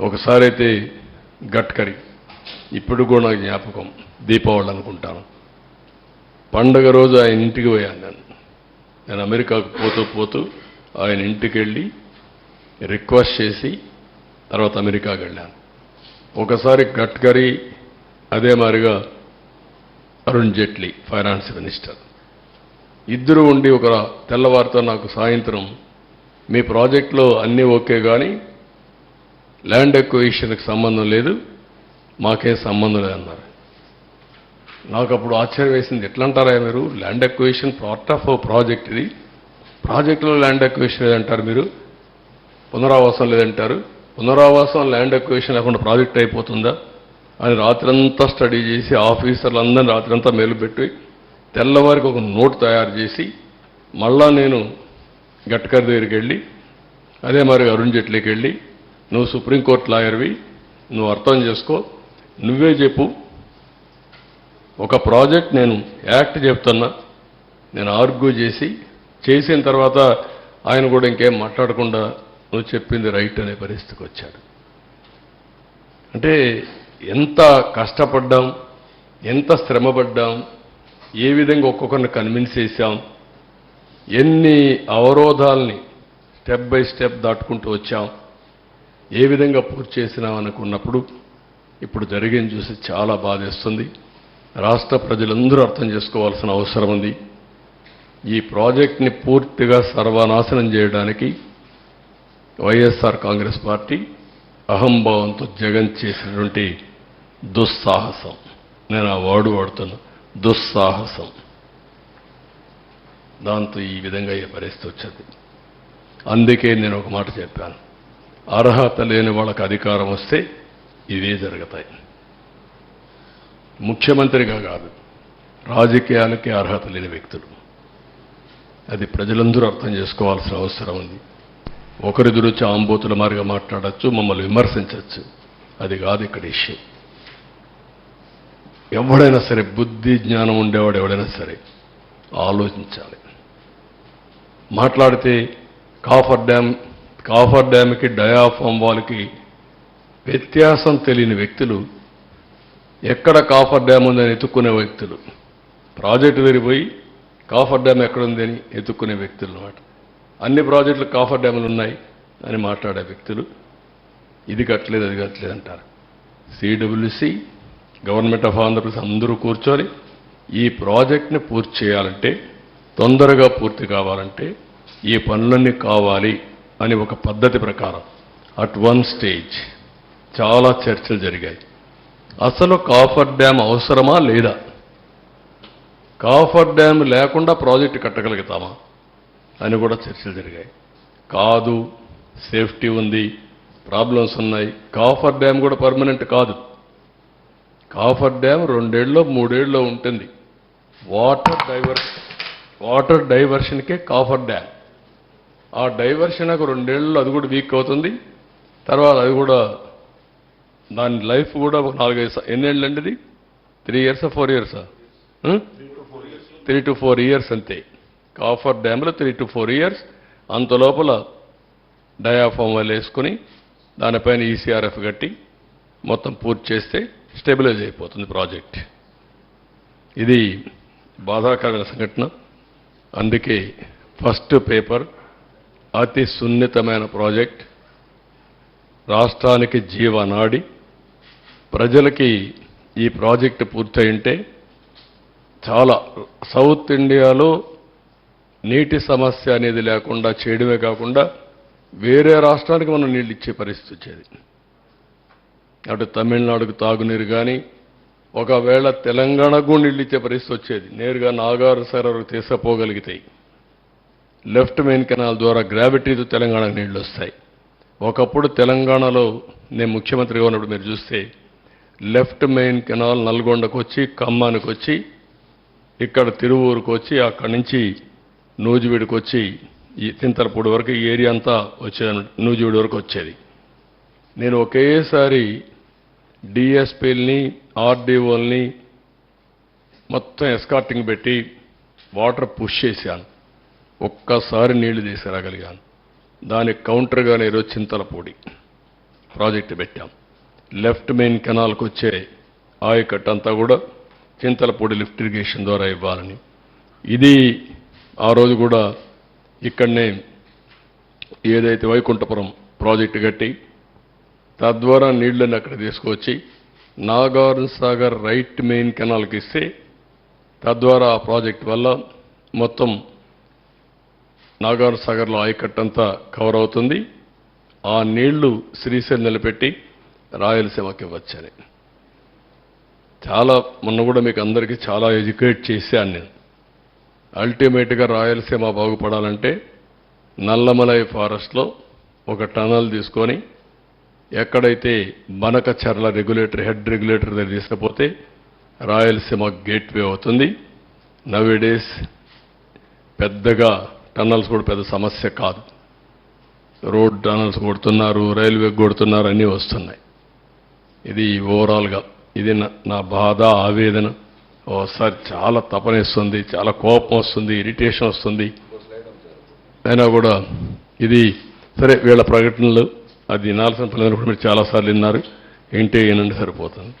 ఒకసారి అయితే గట్కరి. ఇప్పుడు కూడా నాకు జ్ఞాపకం. దీపావళి అనుకుంటాను. పండగ రోజు ఆయన ఇంటికి పోయాను నేను. నేను అమెరికాకు పోతూ పోతూ ఆయన ఇంటికి వెళ్ళి రిక్వెస్ట్ చేసి తర్వాత అమెరికాకి వెళ్ళాను. ఒకసారి గట్కరీ అదే మాదిరిగా అరుణ్ జైట్లీ ఫైనాన్స్ మినిస్టర్. ఇద్దరు ఉండి ఒక తెల్లవారితో నాకు సాయంత్రం మీ ప్రాజెక్టులో అన్నీ ఓకే కానీ ల్యాండ్ ఎక్విజిషన్కి సంబంధం లేదు మాకేం సంబంధం లేదన్నారు. నాకు అప్పుడు ఆశ్చర్యం వేసింది ఎట్లా అంటారా మీరు? Land acquisition part of project ఇది. ప్రాజెక్టులో ల్యాండ్ ఎక్విజిషన్ లేదంటారు మీరు. పునరావాసం లేదంటారు. పునరావాసం ల్యాండ్ ఎక్విజిషన్ లేకుండా ప్రాజెక్ట్ అయిపోతుందా? అని రాత్రంతా స్టడీ చేసి ఆఫీసర్లందరినీ రాత్రంతా మేలుపెట్టి తెల్లవారికి ఒక నోట్ తయారు చేసి మళ్ళా నేను గట్కర్ దగ్గరికి వెళ్ళి అదే మరి అరుణ్ జైట్లీకి వెళ్ళి నువ్వు సుప్రీంకోర్టు లాయర్వి నువ్వు అర్థం చేసుకో. నువ్వే చెప్పు. ఒక ప్రాజెక్ట్ నేను యాక్ట్ చెప్తున్నా నేను ఆర్గ్యూ చేసి చేసిన తర్వాత ఆయన కూడా ఇంకేం మాట్లాడకుండా నువ్వు చెప్పింది రైట్ అనే పరిస్థితికి వచ్చాడు. అంటే ఎంత కష్టపడ్డాం ఎంత శ్రమపడ్డాం ఏ విధంగా ఒక్కొక్కరిని కన్విన్స్ చేశాం ఎన్ని అవరోధాల్ని స్టెప్ బై స్టెప్ దాటుకుంటూ వచ్చాం ఏ విధంగా పూర్తి చేసినామనుకున్నప్పుడు ఇప్పుడు జరిగింది చూసి చాలా బాధేస్తుంది. రాష్ట్ర ప్రజలందరూ అర్థం చేసుకోవాల్సిన అవసరం ఉంది. ఈ ప్రాజెక్ట్ని పూర్తిగా సర్వనాశనం చేయడానికి వైఎస్ఆర్ కాంగ్రెస్ పార్టీ అహంభావంతో జగన్ చేసినటువంటి దుస్సాహసం. నేను ఆ వాడు వాడుతున్నా దుస్సాహసం. దాంతో ఈ విధంగా ఈ పరిస్థితి వచ్చింది. అందుకే నేను ఒక మాట చెప్పాను. అర్హత లేని వాళ్ళకి అధికారం వస్తే ఇవే జరుగుతాయి. ముఖ్యమంత్రిగా కాదు రాజకీయాలకి అర్హత లేని వ్యక్తులు. అది ప్రజలందరూ అర్థం చేసుకోవాల్సిన అవసరం ఉంది. ఒకరి గురించి ఆంబోతుల మారిగా మాట్లాడచ్చు మమ్మల్ని విమర్శించవచ్చు అది కాదు ఇక్కడ ఇష్యూ. ఎవడైనా సరే బుద్ధి జ్ఞానం ఉండేవాడు ఎవడైనా సరే ఆలోచించాలి. మాట్లాడితే కాఫర్ డ్యామ్ కాఫర్ డ్యామ్కి డయాఫామ్ వాల్కి వ్యత్యాసం తెలియని వ్యక్తులు ఎక్కడ కాఫర్ డ్యామ్ ఉందని ఎత్తుక్కునే వ్యక్తులు. ప్రాజెక్టు విరిపోయి కాఫర్ డ్యామ్ ఎక్కడుంది అని ఎత్తుక్కునే వ్యక్తులు అనమాట అన్ని ప్రాజెక్టులు కాఫర్ డ్యాములు ఉన్నాయి అని మాట్లాడే వ్యక్తులు. ఇది కట్టలేదు అది కట్టలేదు అంటారు. సిడబ్ల్యూసి గవర్నమెంట్ ఆఫ్ ఆంధ్రప్రదేశ్ అందరూ కూర్చొని ఈ ప్రాజెక్ట్ని పూర్తి చేయాలంటే తొందరగా పూర్తి కావాలంటే ఈ పనులన్నీ కావాలి. అని ఒక పద్ధతి ప్రకారం అట్ వన్ స్టేజ్ చాలా చర్చలు జరిగాయి. అసలు కాఫర్ డ్యామ్ అవసరమా లేదా? కాఫర్ డ్యామ్ లేకుండా ప్రాజెక్టు కట్టగలుగుతామా అని కూడా చర్చలు జరిగాయి. కాదు సేఫ్టీ ఉంది ప్రాబ్లమ్స్ ఉన్నాయి. కాఫర్ డ్యామ్ కూడా పర్మనెంట్ కాదు. కాఫర్ డ్యామ్ రెండేళ్ళలో మూడేళ్ళలో ఉంటుంది. వాటర్ డైవర్ వాటర్ డైవర్షన్కే కాఫర్ డ్యామ్. ఆ డైవర్షన్ ఒక రెండేళ్ళు అది కూడా వీక్ అవుతుంది. తర్వాత అది కూడా దాని లైఫ్ కూడా ఒక నాలుగైదు ఎన్నేళ్ళు అండి ఇది త్రీ ఇయర్సా ఫోర్ ఇయర్సా త్రీ టు ఫోర్ ఇయర్స్ అంతే. కాఫర్ డ్యామ్లో త్రీ టు ఫోర్ ఇయర్స్ అంత లోపల డయాఫామ్ వాళ్ళు వేసుకుని దానిపైన ఈసీఆర్ఎఫ్ కట్టి మొత్తం పూర్తి చేస్తే స్టెబిలైజ్ అయిపోతుంది ప్రాజెక్ట్ ఇది బాధాకరమైన సంఘటన. అందుకే ఫస్ట్ పేపర్ అతి సున్నితమైన ప్రాజెక్ట్. రాష్ట్రానికి జీవనాడి ప్రజలకి ఈ ప్రాజెక్టు పూర్తయింటే చాలా సౌత్ ఇండియాలో నీటి సమస్య అనేది లేకుండా చేయడమే కాకుండా వేరే రాష్ట్రానికి మనం నీళ్ళు ఇచ్చే పరిస్థితి వచ్చేది. అటు తమిళనాడుకు తాగునీరు కానీ ఒకవేళ తెలంగాణకు నీళ్ళు ఇచ్చే పరిస్థితి వచ్చేది. నేరుగా నాగారు సరవరకు తీసుకుపోగలిగితాయి లెఫ్ట్ మెయిన్ కెనాల్ ద్వారా గ్రావిటీతో తెలంగాణకు నీళ్ళు వస్తాయి. ఒకప్పుడు తెలంగాణలో నేను ముఖ్యమంత్రిగా ఉన్నప్పుడు మీరు చూస్తే లెఫ్ట్ మెయిన్ కెనాల్ నల్గొండకు వచ్చి ఖమ్మానికి వచ్చి ఇక్కడ తిరువూరుకు వచ్చి అక్కడి నుంచి నూజివీడికి వచ్చి ఈ తింతలపూడి వరకు ఈ ఏరియా అంతా వచ్చేది నూజివీడి వరకు వచ్చేది. నేను ఒకేసారి డిఎస్పీలని ఆర్డీఓల్ని మొత్తం ఎస్కార్టింగ్ పెట్టి వాటర్ పుష్ చేశాను. ఒక్కసారి నీళ్ళు తీసుకురాగలిగాను దానికి కౌంటర్గా నేను చింతలపూడి ప్రాజెక్టు పెట్టాం. లెఫ్ట్ మెయిన్ కెనాల్కి వచ్చే ఆయకట్ అంతా కూడా చింతలపూడి లిఫ్ట్ ఇరిగేషన్ ద్వారా ఇవ్వాలని. ఇది ఆ రోజు కూడా ఇక్కడనే ఏదైతే వైకుంఠపురం ప్రాజెక్టు కట్టి తద్వారా నీళ్ళను అక్కడ తీసుకొచ్చి నాగార్జున సాగర్ రైట్ మెయిన్ కెనాల్కి ఇస్తే తద్వారా ఆ ప్రాజెక్ట్ వల్ల మొత్తం నాగార్ సాగర్లో ఆయకట్టంతా కవర్ అవుతుంది. ఆ నీళ్ళు శ్రీశైలం నిలబెట్టి రాయలసీమకి ఇవ్వచ్చని చాలా మొన్న కూడా మీకు అందరికీ చాలా ఎడ్యుకేట్ చేశాను నేను. అల్టిమేట్గా రాయలసీమ బాగుపడాలంటే నల్లమలై ఫారెస్ట్లో ఒక టనల్ తీసుకొని ఎక్కడైతే బనకచర్ల రెగ్యులేటర్ హెడ్ రెగ్యులేటర్ దగ్గర తీసుకపోతే రాయలసీమ గేట్వే అవుతుంది. నవీ డేస్ పెద్దగా టన్నల్స్ కూడా పెద్ద సమస్య కాదు. రోడ్ టనల్స్ కొడుతున్నారు రైల్వే కొడుతున్నారు అన్నీ వస్తున్నాయి. ఇది ఓవరాల్గా ఇది నా- నా బాధ ఆవేదన. ఓసారి చాలా తపనేస్తుంది చాలా కోపం వస్తుంది ఇరిటేషన్ వస్తుంది. అయినా కూడా ఇది సరే వీళ్ళ ప్రకటనలు అది వినాల్సిన పని కూడా మీరు చాలాసార్లు విన్నారు. ఏంటి ఏనండి సరిపోతుంది.